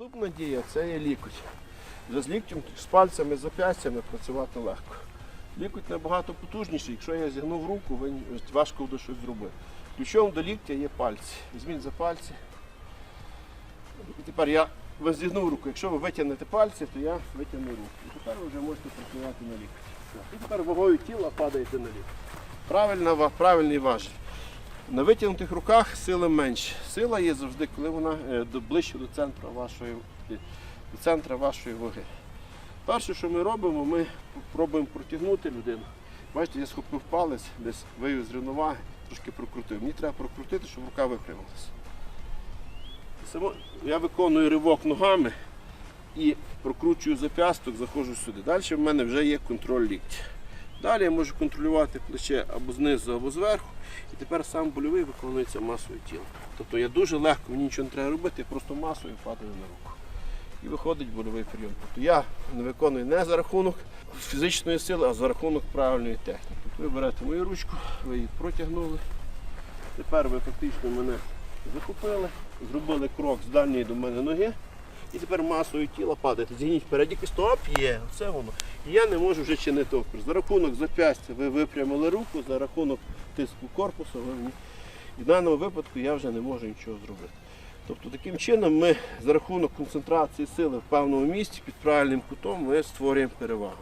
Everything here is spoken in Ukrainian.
Наступна дія це є лікоть. Вже з ліктем, з пальцями, з зап'ястями працювати легко. Лікоть набагато потужніший. Якщо я зігнув руку, ви важко буде щось зробити. Ключом до ліктя є пальці. Візьміть за пальці. І тепер я зігнув руку. Якщо ви витягнете пальці, то я витягну руку. І тепер ви вже можете працювати на лікоть. І тепер вагою тіла падаєте на лікоть. Правильний важіль. На витягнутих руках сили менше. Сила є завжди, коли вона е, ближче до центру вашої, е, до центра вашої ваги. Перше, що ми робимо, ми пробуємо протягнути людину. Бачите, я схопив палець, десь вивів з рівноваги, трошки прокрутив. Мені треба прокрутити, щоб рука випрямилася. Я виконую ривок ногами і прокручую зап'ясток, заходжу сюди. Далі в мене вже є контроль ліктя. Далі я можу контролювати плече або знизу, або зверху. І тепер сам больовий виконується масою тіла. Тобто я дуже легко, мені нічого не треба робити, я просто масою падаю на руку. І виходить больовий прийом. Тобто я не виконую не за рахунок фізичної сили, а за рахунок правильної техніки. Тобто ви берете мою ручку, ви її протягнули. Тепер ви фактично мене захопили, зробили крок з дальньої до мене ноги. І тепер масою тіла падаєте. Зігніть вперед, і стоп, є, це воно. І я не можу вже чинити опір. За рахунок зап'ястя ви випрямили руку, за рахунок тиску корпусу ви. І в даному випадку я вже не можу нічого зробити. Тобто таким чином ми за рахунок концентрації сили в певному місці під правильним кутом ми створюємо перевагу.